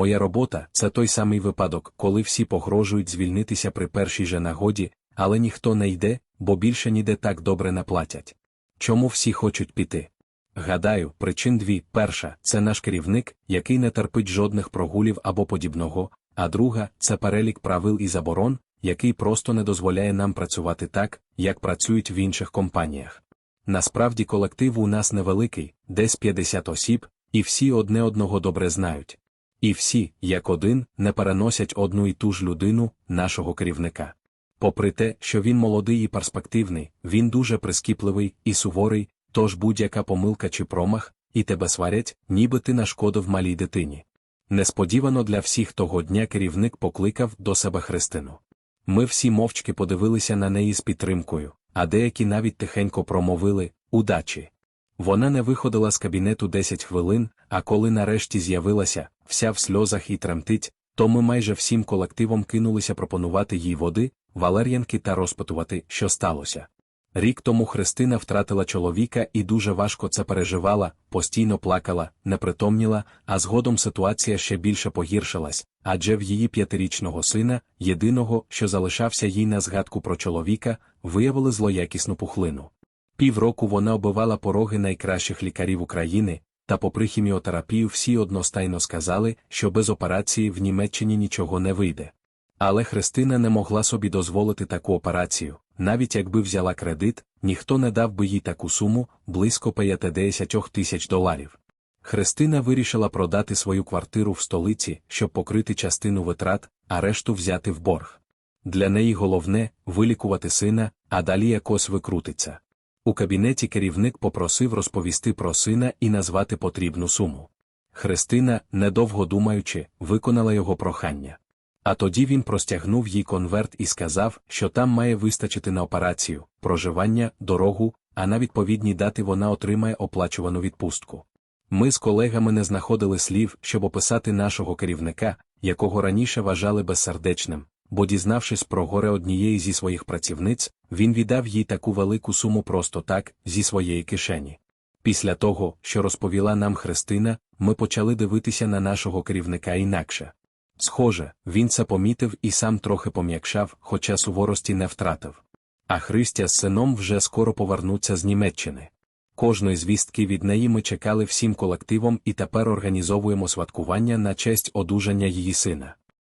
Моя робота це той самий випадок, коли всі погрожують звільнитися при першій же нагоді, але ніхто не йде, бо більше ніде так добре не платять. Чому всі хочуть піти? Гадаю, причин дві: перша це наш керівник, який не терпить жодних прогулів або подібного, а друга це перелік правил і заборон, який просто не дозволяє нам працювати так, як працюють в інших компаніях. Насправді колектив у нас невеликий, десь 50 осіб, і всі одне одного добре знають. І всі, як один, не переносять одну і ту ж людину, нашого керівника. Попри те, що він молодий і перспективний, він дуже прискіпливий і суворий, тож будь-яка помилка чи промах, і тебе сварять, ніби ти нашкодив малій дитині. Несподівано для всіх того дня керівник покликав до себе Христину. Ми всі мовчки подивилися на неї з підтримкою, а деякі навіть тихенько промовили удачі. Вона не виходила з кабінету 10 хвилин, а коли нарешті з'явилася, вся в сльозах і тремтить, то ми майже всім колективом кинулися пропонувати їй води, валер'янки та розпитувати, що сталося. Рік тому Христина втратила чоловіка і дуже важко це переживала, постійно плакала, непритомніла, а згодом ситуація ще більше погіршилась, адже в її п'ятирічного сина, єдиного, що залишався їй на згадку про чоловіка, виявили злоякісну пухлину. Півроку вона оббивала пороги найкращих лікарів України, та попри хіміотерапію всі одностайно сказали, що без операції в Німеччині нічого не вийде. Але Христина не могла собі дозволити таку операцію, навіть якби взяла кредит, ніхто не дав би їй таку суму близько 50 тисяч доларів. Христина вирішила продати свою квартиру в столиці, щоб покрити частину витрат, а решту взяти в борг. Для неї головне вилікувати сина, а далі якось викрутиться. У кабінеті керівник попросив розповісти про сина і назвати потрібну суму. Христина, недовго думаючи, виконала його прохання. А тоді він простягнув їй конверт і сказав, що там має вистачити на операцію, проживання, дорогу, а на відповідні дати вона отримає оплачувану відпустку. Ми з колегами не знаходили слів, щоб описати нашого керівника, якого раніше вважали безсердечним, бо, дізнавшись про горе однієї зі своїх працівниць, він віддав їй таку велику суму просто так, зі своєї кишені. Після того, що розповіла нам Христина, ми почали дивитися на нашого керівника інакше. Схоже, він це помітив і сам трохи пом'якшав, хоча суворості не втратив. А Христя з сином вже скоро повернуться з Німеччини. Кожної звістки від неї ми чекали всім колективом і тепер організовуємо святкування на честь одужання її сина.